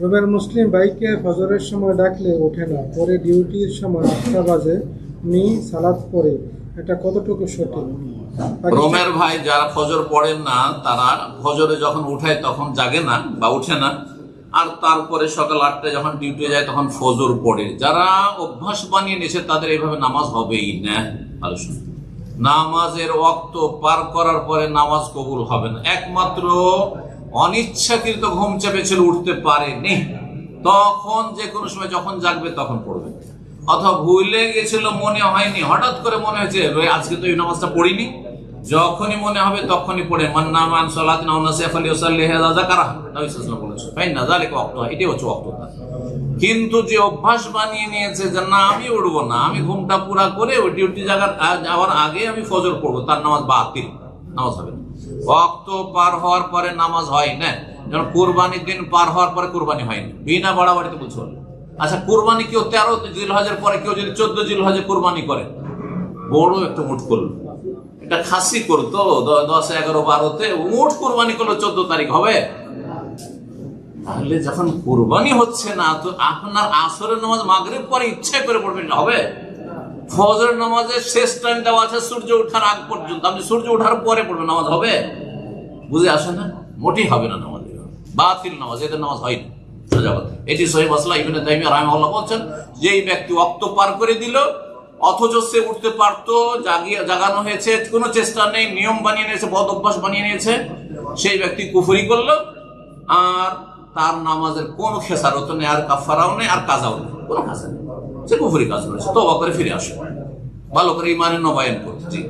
রোমের মুসলিম বাইকে ফজরের সময় ডাকলে ওঠে না, পরে ডিউটির সময় আটটা বাজে উনি সালাদ পড়ে। এটা কতটুকু সঠিক? রোমের ভাই যারা ফজর পড়েন না, তারা ফজরে যখন উঠায় তখন জাগে না বা উঠে না। আর তারপরে সকাল আটটায় যখন ডিউটি যায় তখন ফজর পড়ে। যারা অভ্যাস বানিয়ে নিয়েছে, তাদের এইভাবে নামাজ হবেই না। আলোচনা নামাজের অক্ত পার করার পরে নামাজ কবুল হবে না। একমাত্র অনিচ্ছাকৃত ঘুম চেপেছিল উঠতে পারেনি। তখন যে কোনো সময় যখন জাগবে তখন পড়বে। অথবা ভুলে গেছিল মনে হয়নি হঠাৎ করে মনে হয়েছে "রে, আজকে তো এই নামাজটা পড়িনি। যখনই মনে হবে তখনই পড়ে মান্না মান সালাত নাউনা আলী ওসাল্লি হাজা যাকারা। নবী সাল্লাল্লাহু বলেছে তাই না জালিকা ওয়াক্ত এটাই হচ্ছে ওয়াক্তটা কিন্তু যে অভ্যাস বানিয়ে নিয়েছে যে না আমি উঠবো না আমি ঘুমটা পুরা করে ডিউটি জায়গার যাওয়ার আগে আমি ফজর পড়ব তার নামাজ বাতিল। নামাজ হবে না। ওয়াক্ত পার হওয়ার পরে নামাজ হয় না। যেমন কোরবানির দিন পার হওয়ার পরে কোরবানি হয়নি বিনা বাড়াবাড়িতে বলছো আচ্ছা কোরবানি কেউ তেরো জিল হজের পরে কেউ যদি চোদ্দ জিল হজে কোরবানি করে, বড় একটা মুঠ করল। এটা খাসি করতো দশ, এগারো, বারোতে উঠ কোরবানি করল, চোদ্দ তারিখ হবে। তাহলে যখন কোরবানি হচ্ছে না, তো আপনার আসরের নামাজ মাগরিব পরে ইচ্ছে করে পড়বেন হবে? ফজরের নামাজের শেষ টাইম আছে, সূর্য ওঠার আগ পর্যন্ত। আপনি সূর্য ওঠার পরে পড়বেন, নামাজ হবে? বুঝে আসে না? মোটেই হবে না নামাজ। বাতিল নামাজ এদের নামাজ হয় না। এটি সহি মাসলা, ইবনে তাইমিয়া বলছেন যে এই ব্যক্তি অক্ত পার করে দিল, অথচ সে উঠতে পারতো, জাগিয়ে জাগানো হয়েছে, কোনো চেষ্টা নেই, নিয়ম বানিয়ে নিয়েছে, বদ অভ্যাস বানিয়ে নিয়েছে, সেই ব্যক্তি কুফরি করল, আর তার নামাজের কোনো খেসারত নেই, আর কাফারাও নেই, আর কাজাও নেই, কোনো কাজা নেই। সে কুফুরি কাজ করেছে তবা করে ফিরে আসে। ভালো করে ইমানের নবায়ন করছে জি।